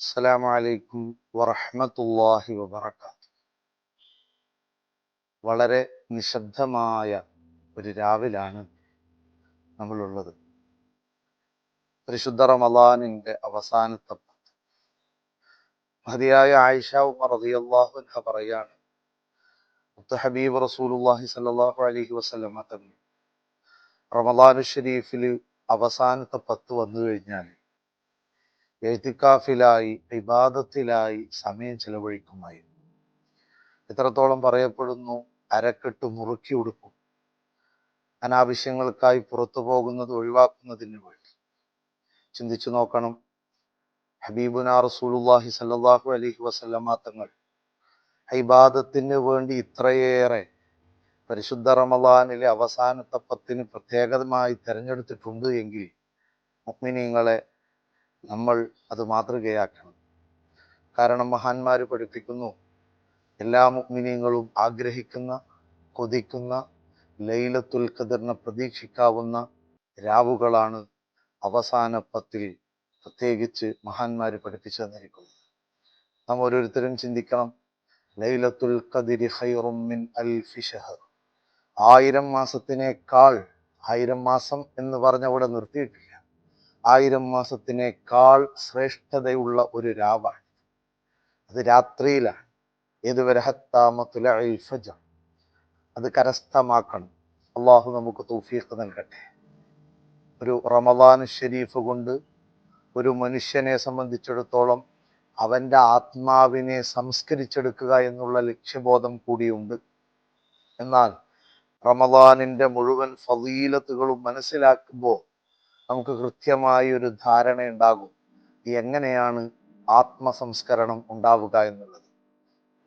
അസ്സലാമു അലൈക്കും വറഹ്മത്തുള്ളാഹി വബറകാത്ത് വളരെ നിശബ്ദമായ ഒരു രാവിലാണ് നമ്മളുള്ളത്. പരിശുദ്ധ റമദാനിന്റെ അവസാനത്തെ പത്ത്. മതിയായ ആയിഷ ഉമർ റളിയല്ലാഹു അൻഹ പറയാണ് മുത്ത ഹബീബ് റസൂലുള്ളാഹി സ്വല്ലല്ലാഹു അലൈഹി വസല്ലമ തങ്ങൾ റമദാനു ഷരീഫിൽ അവസാനത്തെ പത്ത് വന്നു കഴിഞ്ഞാൽ എഴുത്തിക്കാഫിലായി വിവാദത്തിലായി സമയം ചെലവഴിക്കുമായിരുന്നു. എത്രത്തോളം പറയപ്പെടുന്നു അരക്കെട്ട് മുറുക്കി ഉടുക്കും. അനാവശ്യങ്ങൾക്കായി പുറത്തു പോകുന്നത് ഒഴിവാക്കുന്നതിന് വേണ്ടി ചിന്തിച്ചു നോക്കണം. ഹബീബുന റസൂലുള്ളാഹി സല്ലാഹു അലഹി വസല്ലമ തങ്ങൾ ഇബാദത്തിന് വേണ്ടി ഇത്രയേറെ പരിശുദ്ധ റമദാനിലെ അവസാനത്തെ പത്തിന് പ്രത്യേകമായി തിരഞ്ഞെടുത്തിട്ടുണ്ട് എങ്കിൽ മുഅ്മിനീങ്ങളെ നമ്മൾ അത് മാതൃകയാക്കണം. കാരണം മഹാന്മാർ പഠിപ്പിക്കുന്നു എല്ലാ മുഗ്മിനീങ്ങളും ആഗ്രഹിക്കുന്ന കൊതിക്കുന്ന ലൈലത്തുൽ ഖദറിനെ പ്രതീക്ഷിക്കാവുന്ന രാവുകളാണ് അവസാന പത്തിൽ പ്രത്യേകിച്ച് മഹാന്മാർ പഠിപ്പിച്ചു തന്നിരിക്കുന്നത് നാം ഓരോരുത്തരും ചിന്തിക്കണം ലൈലത്തുൽ ഖദിരി ഹൈറുമിൻ മിൻ ഫിഷഹർ ഷഹർ ആയിരം മാസത്തിനേക്കാൾ ആയിരം മാസം എന്ന് പറഞ്ഞവിടെ നിർത്തിയിട്ടില്ല. ആയിരം മാസത്തിനേക്കാൾ ശ്രേഷ്ഠതയുള്ള ഒരു രാവാണ്. അത് രാത്രിയിലാണ്. ഏതുവരെ ഹത്താമത്തുല ഫജർ. അത് കരസ്ഥമാക്കണം. അള്ളാഹു നമുക്ക് തൗഫീഖ് നൽകട്ടെ. ഒരു റമദാൻ ഷരീഫ് കൊണ്ട് ഒരു മനുഷ്യനെ സംബന്ധിച്ചിടത്തോളം അവന്റെ ആത്മാവിനെ സംസ്കരിച്ചെടുക്കുക എന്നുള്ള ലക്ഷ്യബോധം കൂടിയുണ്ട്. എന്നാൽ റമദാനിന്റെ മുഴുവൻ ഫലീലത്തുകളും മനസ്സിലാക്കുമ്പോൾ നമുക്ക് കൃത്യമായി ഒരു ധാരണ ഉണ്ടാകും എങ്ങനെയാണ് ആത്മസംസ്കരണം ഉണ്ടാവുക എന്നുള്ളത്.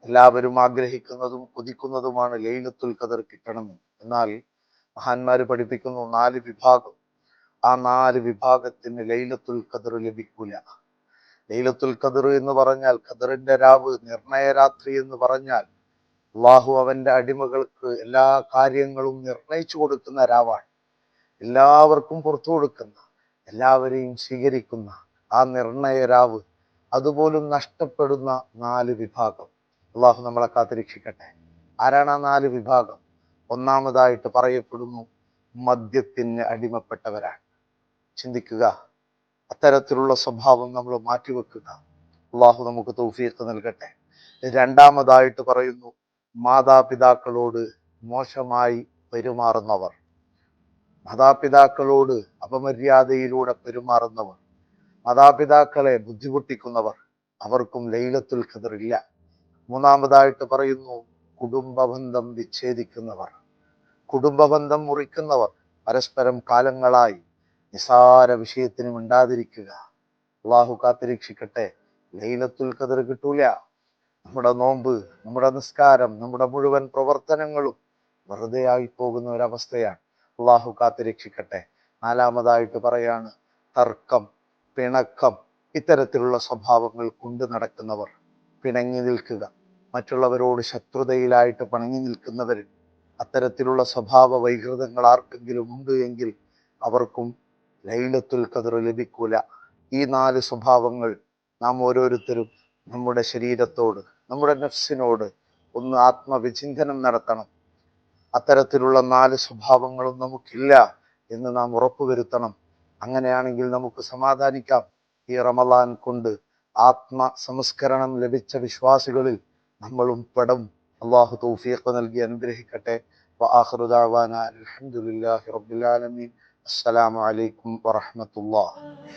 എല്ലാവരും ആഗ്രഹിക്കുന്നതും കൊതിക്കുന്നതുമാണ് ലൈലത്തുൽ ഖദർ കിട്ടണമെന്ന് എന്നാൽ മഹാന്മാര് പഠിപ്പിക്കുന്നു നാല് വിഭാഗം. ആ നാല് വിഭാഗത്തിന് ലൈലത്തുൽ ഖദർ ലഭിക്കൂല. ലൈലത്തുൽ ഖദർ എന്ന് പറഞ്ഞാൽ ഖദറിന്റെ രാവ് നിർണയ രാത്രി എന്ന് പറഞ്ഞാൽ അള്ളാഹു അവന്റെ അടിമകൾക്ക് എല്ലാ കാര്യങ്ങളും നിർണയിച്ചു കൊടുക്കുന്ന രാവാണ്. എല്ലാവർക്കും പുറത്തു കൊടുക്കുന്ന എല്ലാവരെയും സ്വീകരിക്കുന്ന ആ നിർണയ രാവ് അതുപോലും നഷ്ടപ്പെടുന്ന നാല് വിഭാഗം. അള്ളാഹു നമ്മളെ കാത്തിരക്ഷിക്കട്ടെ. ആരാണ് ആ നാല് വിഭാഗം? ഒന്നാമതായിട്ട് പറയപ്പെടുന്നു മദ്യത്തിന് അടിമപ്പെട്ടവരാണ്. ചിന്തിക്കുക അത്തരത്തിലുള്ള സ്വഭാവം നമ്മൾ മാറ്റിവെക്കുക. അള്ളാഹു നമുക്ക് തൗഫീഖ് നൽകട്ടെ. രണ്ടാമതായിട്ട് പറയുന്നു മാതാപിതാക്കളോട് മോശമായി പെരുമാറുന്നവർ. മാതാപിതാക്കളോട് അപമര്യാദയിലൂടെ പെരുമാറുന്നവർ മാതാപിതാക്കളെ ബുദ്ധിമുട്ടിക്കുന്നവർ അവർക്കും ലൈലത്തുൽ ഖദർ ഇല്ല. മൂന്നാമതായിട്ട് പറയുന്നു കുടുംബബന്ധം വിച്ഛേദിക്കുന്നവർ. കുടുംബബന്ധം മുറിക്കുന്നവർ പരസ്പരം കാലങ്ങളായി നിസാര വിഷയത്തിന് മിണ്ടാതിരിക്കുക അള്ളാഹു കാത്തിരീക്ഷിക്കട്ടെ ലൈലത്തുൽ ഖദർ കിട്ടൂല. നമ്മുടെ നോമ്പ് നമ്മുടെ നിസ്കാരം നമ്മുടെ മുഴുവൻ പ്രവർത്തനങ്ങളും വെറുതെ ആയി പോകുന്ന ഒരവസ്ഥയാണ്. അള്ളാഹു കാത്തിരക്ഷിക്കട്ടെ നാലാമതായിട്ട് പറയാണ് തർക്കം പിണക്കം ഇത്തരത്തിലുള്ള സ്വഭാവങ്ങൾ കൊണ്ടു നടക്കുന്നവർ പിണങ്ങി നിൽക്കുക. മറ്റുള്ളവരോട് ശത്രുതയിലായിട്ട് പിണങ്ങി നിൽക്കുന്നവർ അത്തരത്തിലുള്ള സ്വഭാവ വൈകൃതങ്ങൾ ആർക്കെങ്കിലും ഉണ്ട് എങ്കിൽ അവർക്കും ലൈലത്തുൽ കതിർ ലഭിക്കൂല. ഈ നാല് സ്വഭാവങ്ങൾ നാം ഓരോരുത്തരും നമ്മുടെ ശരീരത്തോട് നമ്മുടെ നഫ്സിനോട് ഒന്ന് ആത്മവിചിന്തനം നടത്തണം. അത്തരത്തിലുള്ള നാല് സ്വഭാവങ്ങളും നമുക്കില്ല എന്ന് നാം ഉറപ്പുവരുത്തണം. അങ്ങനെയാണെങ്കിൽ നമുക്ക് സമാധാനിക്കാം. ഈ റമദാൻ കൊണ്ട് ആത്മ സംസ്കരണം ലഭിച്ച വിശ്വാസികളിൽ നമ്മളും പെടും അള്ളാഹു തൗഫീഖ് നൽകി അനുഗ്രഹിക്കട്ടെ. വആഖിറു ദഅവാന അൽഹംദുലില്ലാഹി റബ്ബിൽ